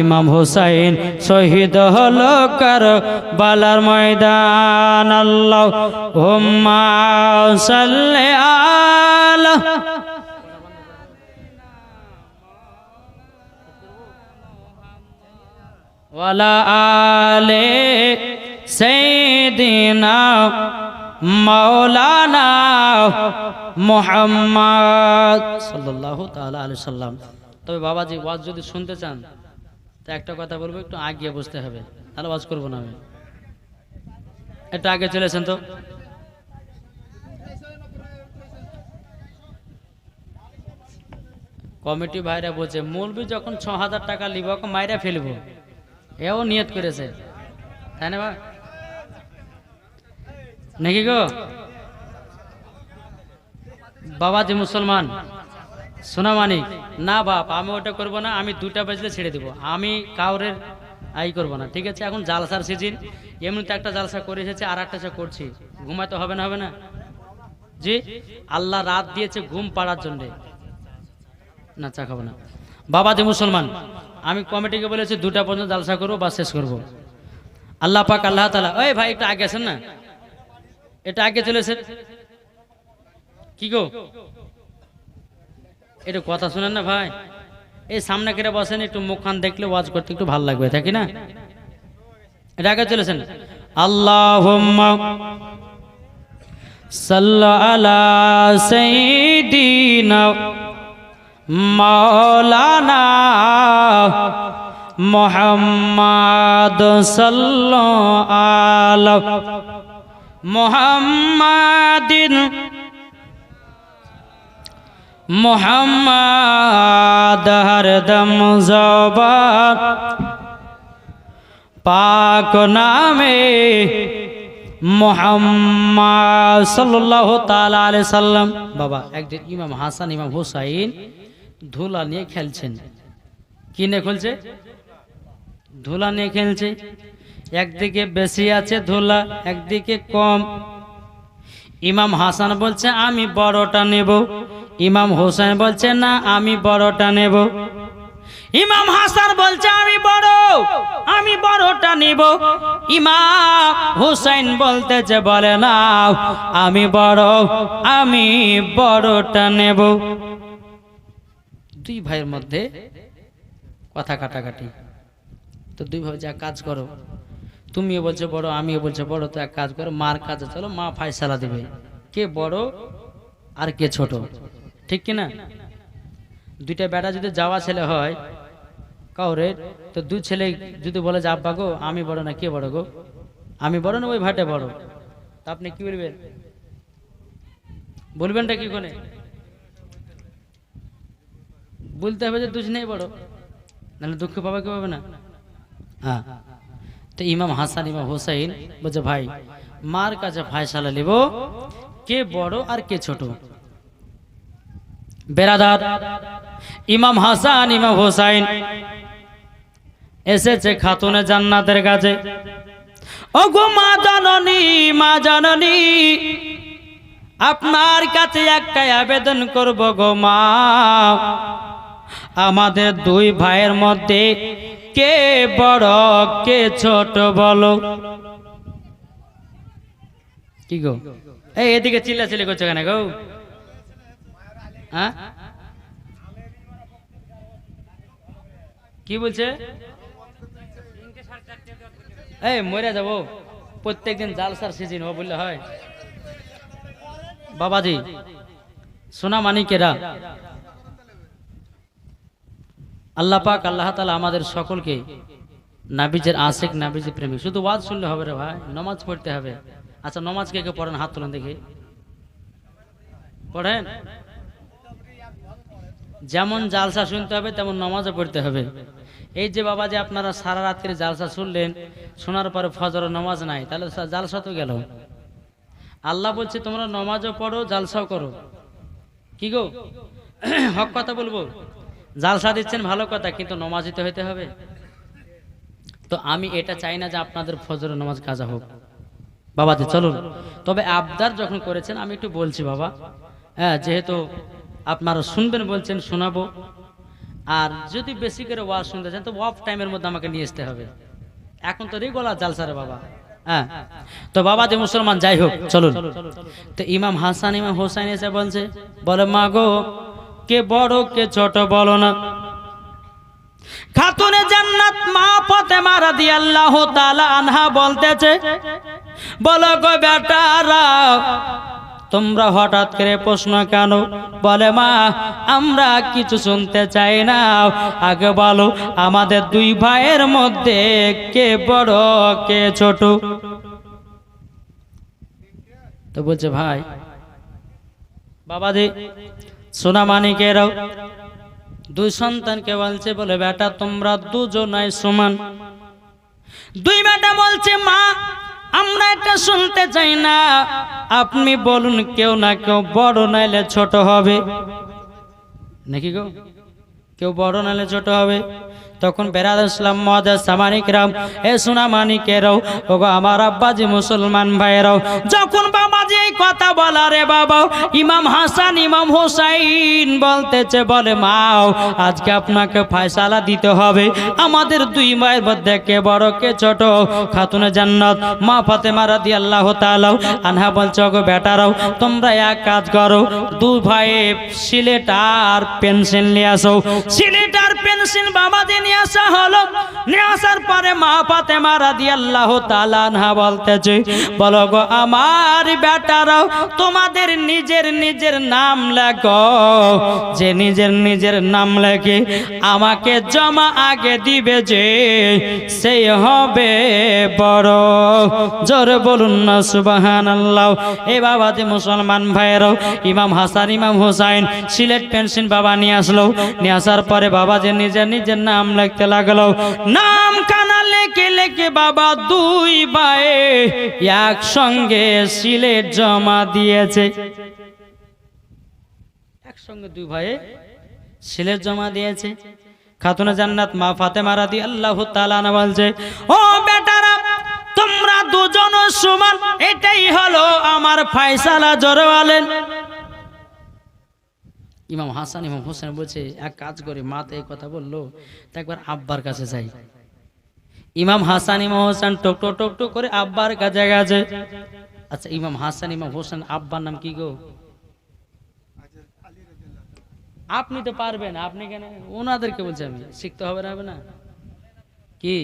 ইমাম হুসাইন শহীদ হলো কার বালার ময়দান। আল্লাহ হুম্মা সাল্লি আলা মাওলানা সাল্লাল্লাহু সাল্লাম তবে বাবাজি ওয়াজ যদি শুনতে চান একটা কথা বলব, একটু আগিয়ে বসতে হবে। তাহলে ওয়াজ করব না আমি। একটু আগে চলেছেন তো? কমিটি ভাইরা বলছে মূলবি যখন ছ হাজার টাকা লিব মাইরা ফেলব। এও নিয়ত করেছে। তাই না নাকি গো? বাবাজি মুসলমান। সোনা মানিক না বাপ, আমি ওটা করব না, আমি দুটা বাজলে ছেড়ে দিব। আমি কাউরের আই করব না, ঠিক আছে? এখন জালসার সিজন এমনিতে একটা জালসা করে এসেছে আর একটা সে করছি। ঘুমাতে হবে না হবে না? জি? আল্লাহ রাত দিয়েছে ঘুম পাড়ার জন্যে। না, চা খাব না। বাবাজি মুসলমান, আমি কমিটিকে বলেছি দুটা পর্যন্ত জালসা করব বা শেষ করব। আল্লাহ পাক, আল্লাহ তালা ওই ভাই, একটু আগে আছেন না? এটা আগে চলেছে কি গো? একটু কথা শুনেন না ভাই। এই সামনে কেটে বসেন, একটু মুখখান দেখলে ওয়াজ করতে একটু ভালো লাগবে থাকি না? এটা আগে চলেছেন। আল্লাহ সাল্লা আলা সাইয়্যিদিনা মাওলানা মোহাম্মদ আলা মোহাম্মদিন মোহাম্মদ হরদম জবান পাক নামে মোহাম্মদ সাল্লাল্লাহু তাআলা আলাইহি সাল্লাম। বাবা, একদিন ইমাম হাসান, ইমাম হুসাইন ধুলা নিয়ে খেলছেন। কি নিয়ে খেলছে? ধুলা নিয়ে খেলছে। একদিকে বেশি আছে ধুলা, একদিকে কম। ইমাম হাসান বলছে, আমি বড়টা নেব। ইমাম হোসেন বলছে, না, আমি বড়টা নেব। ইমাম হাসান বলছে, আমি বড়, আমি বড়টা নিব। ইমাম হুসাইন বলতেছে, বলে না আমি বড়, আমি বড়টা নেব। দুই ভাইয়ের মধ্যে কথা কাটাকাটি। তো দুই ভাই যা কাজ করো তুমিও বলছো বড়, আমিও বলছো বড়, তো এক কাজ করো, মার কাজে চলো, মা ফাইসালা দেবে। কে বড় আর কে ছোট? ঠিক কি না দুইটা বেটা যদি যাওয়া ছেলে হয়, কাউরে, তো দুই ছেলে যদি বলে যে, আব্বা গো, আমি বড় না, কে বড় গো? আমি বড় না, ওই ভাটে বড়? তা আপনি কি বলবেন? বলবেনটা কি কোনে? বলতে হবে যে, দুজনেই বড়। নাহলে দুঃখ পাবে কেউ পাবে না? হ্যাঁ। তো ইমাম হাসান, ইমাম হোসাইন বলছে, ভাই, মার কাছে ফায়সালা নিব, কে বড় আর কে ছোট? বেরাদার, ইমাম হাসান, ইমাম হোসাইন এসেছে খাতুনে জান্নাতের কাছে। ও গো মা জাননী মা জাননী, আপনার কাছে একটাই আবেদন করব গো মা। আমাদের দুই ভাইয়ের মধ্যে কে বড়, কে ছোট বলো। কি গো? এই এদিকে চিল্লা চিল্লি করছ কেন গো? হ্যাঁ? কি বলছে? এই মরে যাব। প্রত্যেকদিন জালসার সিজন, ও বললে হয়। বাবাজি, সোনা মানিকেরা। আল্লাহ পাক, আল্লাহ তালা আমাদের সকলকে নাবিজের আশেক, নাবিজের প্রেমিক। শুধু ওয়াজ শুনলে হবে রে ভাই, নমাজ পড়তে হবে। আচ্ছা নমাজ কে কে পড়েন? হাত তোলেন দেখি। পড়েন? যেমন জালসা শুনতে হবে, তেমন নমাজও পড়তে হবে। এই যে বাবা যে আপনারা সারা রাত্রি জালসা শুনলেন, শোনার পরে ফজর নমাজ নাই, তাহলে জালসা তো গেল। আল্লাহ বলছে, তোমরা নমাজও পড়ো, জালসাও করো। কি গো? হক কথা বলব? জালসা দিচ্ছেন, ভালো কথা, কিন্তু নমাজ দিতে হইতে হবে। তো আমি এটা চাই না যে আপনাদের ফজর নামাজ কাজা হোক। বাবাজি চলুন। তবে আবদার যখন করেছেন, আমি একটু বলছি বাবা। হ্যাঁ যেহেতু আপনারা শুনবেন, বলছেন, শোনাবো। আর যদি বেশি করে ওয়াজ শুনতে চান, তো অফ টাইমের মধ্যে আমাকে নিয়ে আসতে হবে। এখন তো রেগুলার জালসা রে বাবা। হ্যাঁ তো বাবা যে মুসলমান, যাই হোক, চলুন। তো ইমাম হাসান, ইমাম হোসাইন এসে বলছে, বলে, মা গো কে বড়, কে ছোট বলো না। খাতুনে জান্নাত মা পথে মারা ফাতেমা রাদিয়াল্লাহু তাআলা আনহা বলতেছে, বলো গো বেটারা, তোমরা হঠাৎ করে প্রশ্ন কেন? বলে, মা, আমরা কিছু শুনতে চাই না। আগে বলো, আমাদের দুই ভাইয়ের মধ্যে কে বড়, কে ছোট? তো বলছে, ভাই, বাবাজি সোনা মানিকেরাও দুই সন্তানকে বলছে, বলে, বেটা, তোমরা দুজনাই সমান। দুই বেটা বলছে, মা, আমরা এটা শুনতে চাই না। আপনি বলুন কেউ না কেউ বড় নাইলে ছোট হবে। নাকি গো? কেউ বড় নাইলে ছোট হবে? তখন বেরাদ ইসলাম মহাদাস সামানিকরাম এ সোনা মানিকেরাও ওগো আমার আব্বাজি মুসলমান ভাইয়েরাও, যখন কথা বলা রে বাবা। ইমাম হাসান, ইমাম হোসাইন বলতেছে, বলে, মাও, আজকে আপনাকে ফয়সালা দিতে হবে। আমাদের দুই মায়ের মধ্যে কে বড়, কে ছোট? খাতুনে জান্নাত, মা ফাতেমা রাদিয়াল্লাহু তাআলা আনহা বলছে, ওগো বেটারাও, তোমরা এক কাজ করো। দুই ভাই সিলেট আর পেন্সিল নিয়ে আসো। সিলেট পেন্সিল বাবাজি নিয়ে আসা হলো। নিয়ে আসার পরে মা ফাতেমা রাদিয়াল্লাহু তাআলা আনহা বলতেছে, বলো গো আমার বেটারাও তোমাদের নিজের নিজের নাম লেখো। যে নিজের নিজের নাম লেখে, আমাকে জমা আগে দিবে যে সেই হবে বড়। জোরে বলুন না সুবাহান আল্লাহ এ বাবা যে মুসলমান ভাইয়েরাও ইমাম হাসান, ইমাম হোসাইন, সিলেট পেন্সিল বাবা নিয়ে আসলো। নিয়ে আসার পরে বাবা যে নিজের নিজের নাম লিখতে লাগল। নাম কানা লেখে লেখে বাবা দুই ভাই একসঙ্গে সিলেট জমা দিয়েছে। একসঙ্গে দুই ভাইয়ে সিলেট জমা দিয়েছে। খাতুনা জান্নাত মা ফাতেমা রাদি আল্লাহ তাআলা বলছে, ও বেটারা, তোমরা দুজন সমান, এটাই হলো আমার ফয়সালা জরওয়ালেন ইমাম হাসান, ইমাম হোসেন বলছে, এক কাজ করে মা তো এই কথা বলল একবার আব্বার কাছে যাই। ইমাম হাসান, ইমাম হোসেন টক টক টক টক করে আব্বার কাছে গেছে। আচ্ছা ইমাম হাসান, ইমাম হোসেন আব্বার নাম কি গো? আপনি তো পারবেন, আপনি কেন? ওনাদেরকে বলছি আমি, শিখতে হবে না হবে না। কি?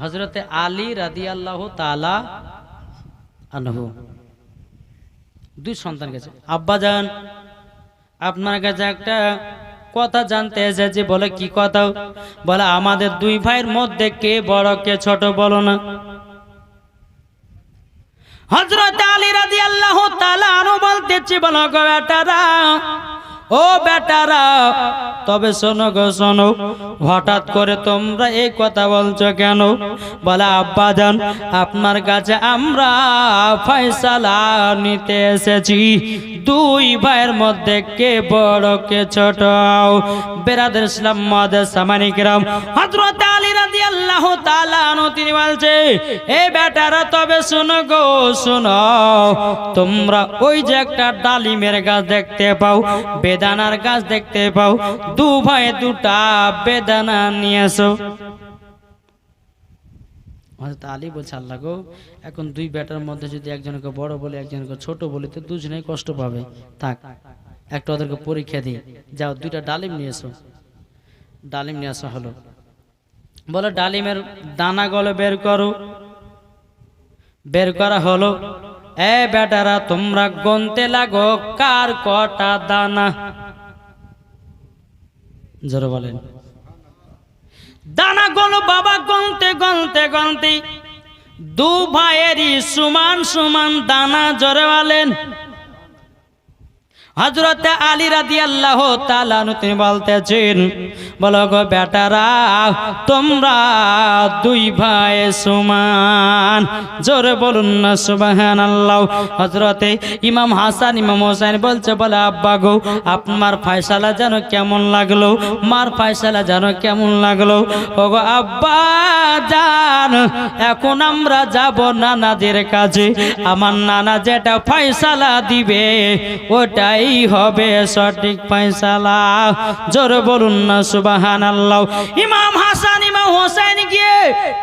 হজরতে আলী রাদি আল্লাহ তালা আনহু। দুই সন্তান গেছে। আব্বা যান আপনার কাছে একটা কথা জানতে এসেছি, বলে কি কথা? বলে, আমাদের দুই ভাইয়ের মধ্যে কে বড়, কে ছোট বলো না। হজরত আলী রাজি আল্লাহ তালা বলতেছি, বলো গো বেটারা ও বেটারা, তবে শোনো গো, শোনো, হঠাৎ করে তোমরা এই কথা বলছো কেন? বলে, আব্বা যান আপনার কাছে আমরা ফয়সালা নিতে এসেছি। দুই ভাইয়ের মধ্যে কে বড়, কে ছোট? বেরাদের ইসলাম মহাদের সামানিকরাম হজরত আলী রাদি আল্লাহ তালানো তিনি বলছে, এ বেটারা, তবে শোনো গো, শোনো, তোমরা ওই যে একটা ডালিমের গাছ দেখতে পাও বেদানার গাছ দেখতে পাও। দু ভাই দুটা বেদানা নিয়ে এসো হযরত আলী বলছে, আল্লাহ গো, এখন দুই বেটার মধ্যে যদি একজনকে বড় বলে, একজনকে ছোট বলে, তো দুজনেই কষ্ট পাবে। থাক, একটা ওদেরকে পরীক্ষা দিই। যাও, দুইটা ডালিম নিয়ে এসো। ডালিম নিয়ে আসা হলো। বলো, ডালিমের দানা গলে বের করো। বের করা হলো। এ বেটারা, তোমরা গনতে লাগো, কার কটা দানা? জোরে বলেন। দানা গল, বাবা গনতে গনতে গনতে, দু ভাইয়েরই সমান সমান দানা, জোরে বলেন। হজরতে আলী রাদি আল্লাহ তালানু তিনি বলতেছেন, বলো গো বেটারা, তোমরা দুই ভাই সুমান, জোরে বলুন না সুবাহান আল্লাহ হজরতে ইমাম হাসান, ইমাম হোসেন বলছে, বলে, আব্বা গো, আপনার ফয়সালা যেন কেমন লাগল, মার ফয়সালা যেন কেমন লাগল। ও গো আব্বা জান, এখন আমরা যাব নানাদের কাছে, আমার নানা যেটা ফয়সালা দিবে, ওটাই এটাই হবে সঠিক ফয়সালা। জোর বলুন না সুবাহান আল্লাহ ইমাম হাসান, ইমাম হোসেন গিয়ে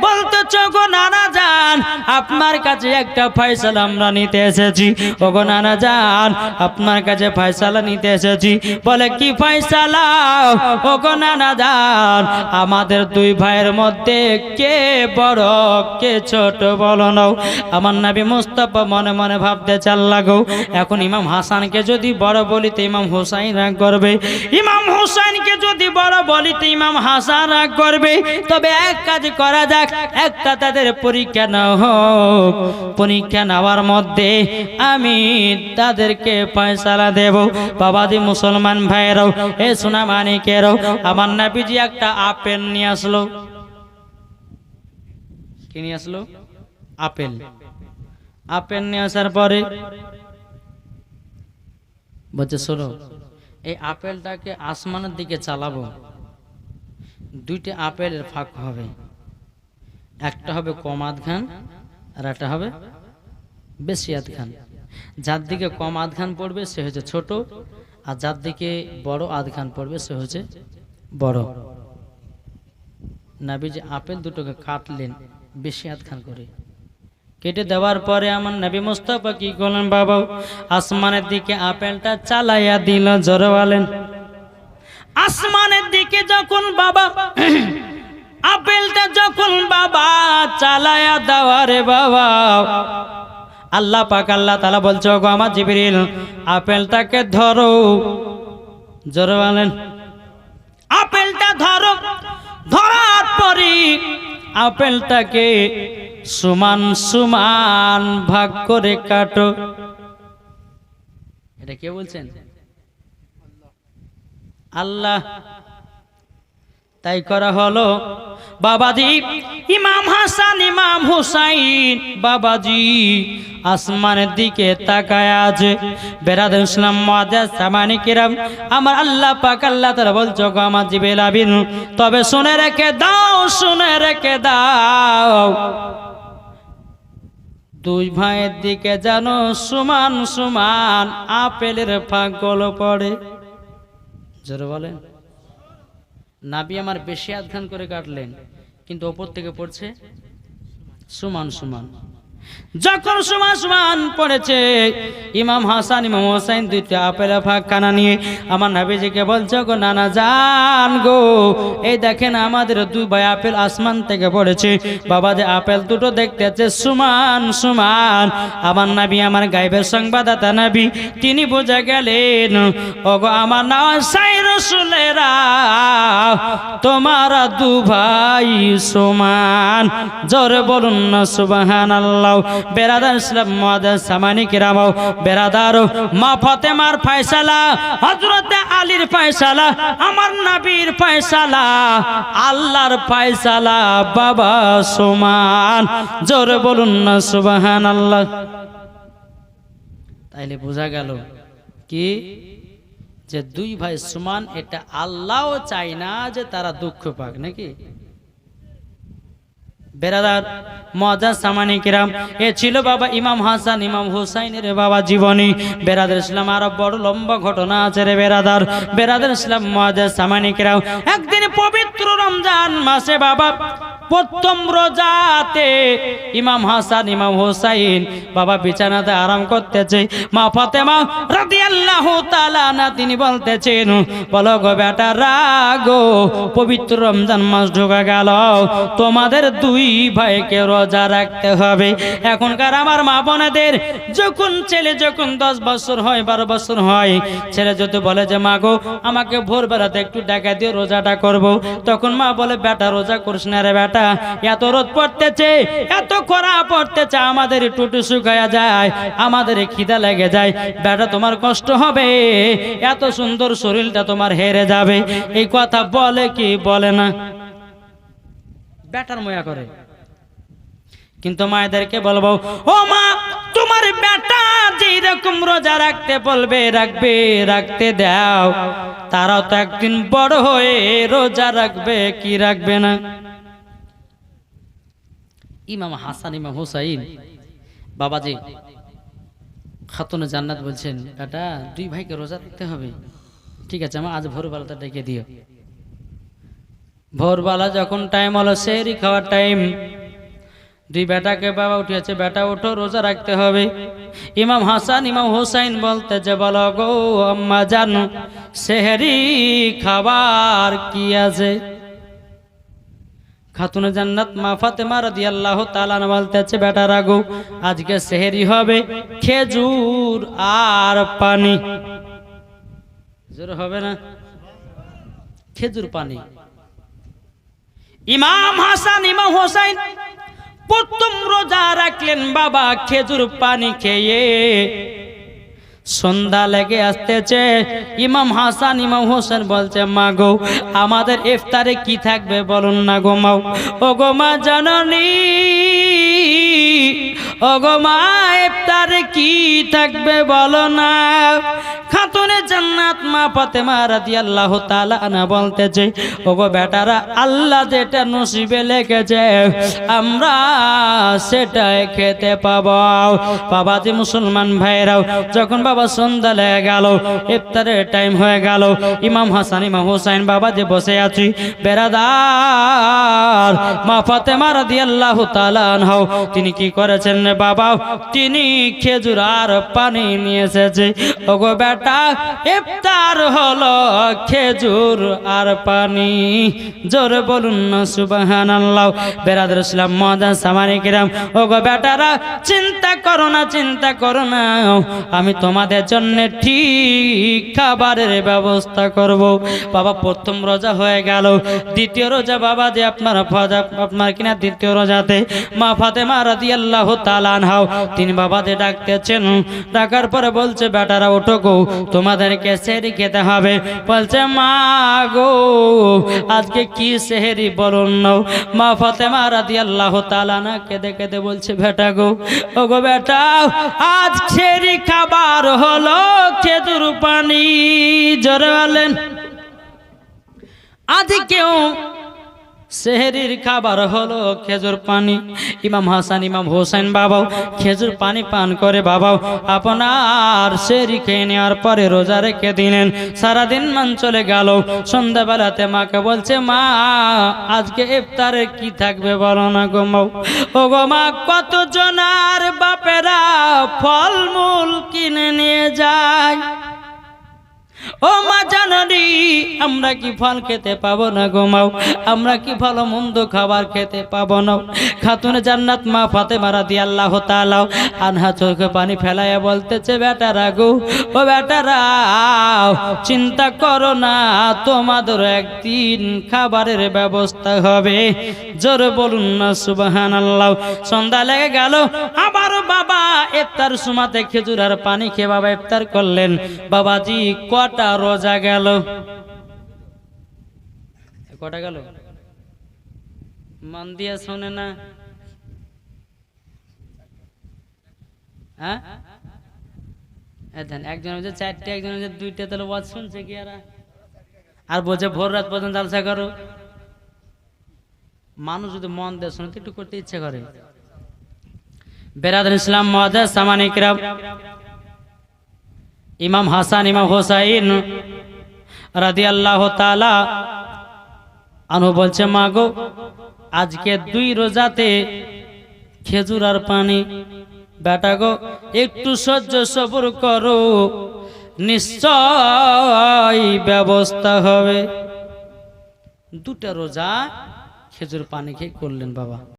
বলতে চোখো নানা যান আপনার কাছে একটা ফয়সালা আমরা নিতে এসেছি। ওগো নানা যান আপনার কাছে ফয়সালা নিতে এসেছি। বলে, কি ফয়সালা? ওগো নানা যান আমাদের দুই ভাইয়ের মধ্যে কে বড়, কে ছোট, বলো নাও। আমার নাবি মুস্তাফা মনে মনে ভাবতে চাল লাগো। এখন ইমাম হাসানকে যদি বড় বলি তো ইমাম হোসাইন রাগ করবে। ইমাম হোসাইনকে যদি বড় বলি তো ইমাম হাসান রাগ করবে, তবে এক কাজ করা যাক, একটা তাদের পরীক্ষা না হোক। পরীক্ষা নেওয়ার মধ্যে আমি তাদেরকে পয়সালা দেব। বাবাদি মুসলমান ভাইয়েরাও, এ সোনা মানিকেরাও, আমার নাবিজি একটা আপেল নিয়ে আসলো। কি নিয়ে আসলো? আপেল। আপেল নিয়ে আসার পরে বলছে, শোনো, এই আপেলটাকে আসমানের দিকে চালাবো। দুইটি আপেলের ফাঁক হবে। একটা হবে কম আধ খান আর একটা হবে বেশি আধ খান যার দিকে কম আধ খান পড়বে, সে হচ্ছে ছোট, আর যার দিকে বড় আধ খান পড়বে, সে হচ্ছে বড়। নাবিজি আপেল দুটোকে কাটলেন বেশি আধ খান করে। কেটে দেওয়ার পরে আমার নবী মুস্তাফা কি করলেন? বাবা, আসমানের দিকে আপেলটা চালাইয়া দিল জোরওয়ালেন আসমানের দিকে যখন বাবা, আপেলটা যখন বাবা চালায়া দেওয়ারে বাবা। আল্লাহ পাক, আল্লাহ তালা বলছো গো আমার জিবরিল, আপেলটাকে ধরো। জোরওয়ালেন আপেলটা ধরো, ধরার পরে আপেলটাকে সমান সমান, ভাগ করে কাটো। এটা কে বলছেন? আল্লাহ। তাই করা হলো বাবাজি, ইমাম হাসান, ইমাম হুসাইন। বাবাজি, আসমানের দিকে তাকায় আছে বেরাদ ইসলাম মাদাস সামানি কিরাম। আমার আল্লাহ পাক, আল্লাহ তারা বলছো গো আমার আবিন তবে শুনে রেখে দাও, শুনে রেখে দাও। দুই ভাইয়ের দিকে যেন সমান সমান আপেলের ফাঁকল পড়ে। জোরে বলেন। নাবি আমার বেশি আধখান করে কাটলেন, কিন্তু ওপর থেকে পড়ছে সমান সমান। যখন সমান পড়েছে, ইমাম হাসান, ইমাম হোসাইন দুইটা আপেলা ফাঁক নিয়ে আমার নাবিজিকে বলছে গো নানা জান গো, এই দেখেন আমাদের দুই ভাই আপেল আসমান থেকে পড়েছে। বাবা যে আপেল দুটো দেখতেছে, সমান সমান, আমার নাবি আমার গাইবের সংবাদদাতা নাবি, তিনি বোঝা গেলেন, ওগো আমার না সাই রসুলেরা তোমার দু ভাই সমান, জোরে বলুন না সুবাহান আল্লাহ বেরাদার ইসলাম মহাদার সামানি কিরামাও বেরাদার মা ফতেমার ফয়সালা হজরতে আলীর ফয়সালা, আমার নবীর ফয়সালা, আল্লাহর ফয়সালা, বাবা সমান। জোরে বলুন না সুবাহান আল্লাহ তাইলে বোঝা গেল কি? যে দুই ভাই সমান, এটা আল্লাহও চায় না যে তারা দুঃখ পাক, নাকি? বেরাদার মজা সামানি কিরাম। এ ছিল বাবা ইমাম হাসান, ইমাম হুসাইনের বাবা জীবনী। বেরাদার ইসলাম আরও বড় লম্বা ঘটনা আছে রে বেরাদার। বেরাদার ইসলাম মজা সামানি কিরাম। একদিন পবিত্র রমজান মাসে বাবা প্রথম রোজাতে ইমাম হাসান, ইমাম হোসাইন বাবা বিছানাতে আরাম করতেছে। মা ফাতেমা রাদিয়াল্লাহু তাআলা না তিনি বলতেছেন, বলো গো বেটা, রাগো পবিত্র রমজান মাস ঢোকা গেল। তোমাদের দুই ভাইকে রোজা রাখতে হবে। এখনকার আমার মা বোনেদের যখন ছেলে যখন দশ বছর হয়, বারো বছর হয়, ছেলে যদি বলে যে, মা গো, আমাকে ভোরবেলাতে একটু ডাকা দিয়ে রোজাটা করব, তখন মা বলে, বেটা, রোজা করিস না রে বেটা। এত রোদ পড়তেছে, এত খরা পড়তেছে, আমাদের টুটু শুকায়া যায়, আমাদের খিদা লেগে যায়। বেটা, তোমার কষ্ট হবে, এত সুন্দর শরীরটা তোমার হেরে যাবে। এই কথা বলে কি বলে না? বেটার ময়া করে। কিন্তু মায়েদেরকে বলব, ও মা, তোমার বেটা যেই রকম রোজা রাখতে বলবে, রাখবে, রাখতে দাও। তারাও তো একদিন বড় হয়ে রোজা রাখবে, কি রাখবে না? ইমাম হাসান, ইমাম হুসাইন। বাবাজি, খাতুনে জান্নাত বলছেন, বেটা, দুই ভাইকে রোজা রাখতে হবে। ঠিক আছে আমার আজ ভোরবেলাটা ডেকে দিও। ভোরবেলা যখন টাইম হলো সেরি খাওয়ার টাইম দুই বেটাকে বাবা উঠিয়েছে, বেটা, ওঠো, রোজা রাখতে হবে। ইমাম হাসান, ইমাম হোসাইন বলতে যে, বলো গো, আম্মা জানো, সেহেরি খাবার কি আছে? খাতুনে জান্নাত মা ফাতেমা রাদিয়াল্লাহু তাআলা বলতেছে বেটা রাগো, আজকে সেহেরি হবে খেজুর আর পানি। জোর হবে না? খেজুর পানি। ইমাম হাসান, ইমাম হোসাইন প্রথম রোজা রাখলেন, বাবা, খেজুর পানি খেয়ে সন্ধ্যা লেগে আসতেছে। ইমাম হাসান, ইমাম হোসেন বলছে, মা গো, আমাদের ইফতারে কি থাকবে বলুন না গো মাও ও গো মা জননী ও গো মা ইফতারে কি থাকবে বলো না। খাতুনে জান্নাত মা ফাতেমা রাদিয়াল্লাহু তাআলা আনা বলতেছে ও গো বেটারা, আল্লাহ যেটা নসিবে লিখেছে, আমরা সেটাই খেতে পাবো। বাবাজি মুসলমান ভাইরাও যখন বাবা সন্ধ্যা লেগে গেল, ইফতারের টাইম হয়ে গেল, ইমাম হাসান, ইমাম হোসাইন বাবা যে বসে আছি। বেড়াদার মা ফাতেমা রাদিয়াল্লাহু তাআলা আনহা তিনি কি করেছেন বাবা তিনি খেজুর আর পানি নিয়ে এসেছে। ওগো বেটা ইফতার হলো খেজুর আর পানি। জোরে বলুন না, সুবহানাল্লাহ। বেরাদার ইসলাম মজা সামানি কিরাম। ওগো বেটারা, চিন্তা করো না, চিন্তা করো না। আমি তোমাদের জন্য ঠিক খাবারের ব্যবস্থা করব। বাবা, প্রথম রোজা হয়ে গেল। দ্বিতীয় রোজা বাবা যে আপনার ফাজা, আপনার কিনা দ্বিতীয় রোজাতে। মা ফাতেমা রাদিয়াল্লাহু তাআলা আনহা, তিনি বাবাতে ডাকতেছেন। ডাকার পরে বলছে, বেটারা, ওঠো গো। তোমাদেরকে সেহরি খেতে হবে। বলছে, মা গো, আজকে কি সেহরি বলুন? নাও মা ফাতেমা রাদিয়াল্লাহু তাআলা না কেঁদে কেঁদে বলছে, বেটা গো ও গো বেটা, আজ সেহরি খাবার হলো খেজুর পানি। জোরে আজ কেউ সেহেরির খাবার হলো খেজুর পানি। ইমাম হাসান, ইমাম হোসেন বাবাও খেজুর পানি পান করে বাবাও। আপনার সেরি খেয়ে নেওয়ার পরে রোজা রেখে দিলেন, সারাদিন মান চলে গেল। সন্ধ্যাবেলাতে মাকে বলছে, মা, আজকে ইফতারে কি থাকবে বলো না গো মাও ও গো মা কত জনার বাপেরা ফলমূল কিনে নিয়ে যায়? ও মা জাননি আমরা কি ফল খেতে পাবো না গোমাও আমরা কি ভালো মন্দ খাবার খেতে পাবো না? খাতুন জান্নাত মা ফাতে মারা দিয়ে আল্লাহ তালাও আনহা চোখে পানি ফেলাইয়া বলতেছে, বেটারা গো, ও বেটারা, চিন্তা করো না, তোমাদের একদিন খাবারের ব্যবস্থা হবে। জোরে বলুন না সুবাহান আল্লাহ সন্ধ্যা লেগে গেল, আবার বাবা ইফতার সুমাতে খেজুর আর পানি খেয়ে বাবা ইফতার করলেন। বাবাজি কটা রোজা গেল। কটা গেল? মন দিয়ে শোনে না। হ্যাঁ? একজন চারটে, একজন ওয়াজ শুনছে কি আর বলছে, ভোর রাত পর্যন্ত জালসা করো। মানুষ যদি মন দিয়ে শুনে একটু করতে ইচ্ছে করে। বেরাদ ইসলাম মহাদাস সামানিকরাম ইমাম হাসান, ইমাম হোসাইন রাদি আল্লাহ তালা আনু বলছে মা গো আজকে দুই রোজাতে খেজুর আর পানি। বেটা গো, একটু সহ্য সবর করো, নিশ্চয় ব্যবস্থা হবে। দুটা রোজা খেজুর পানি খেয়ে করলেন বাবা।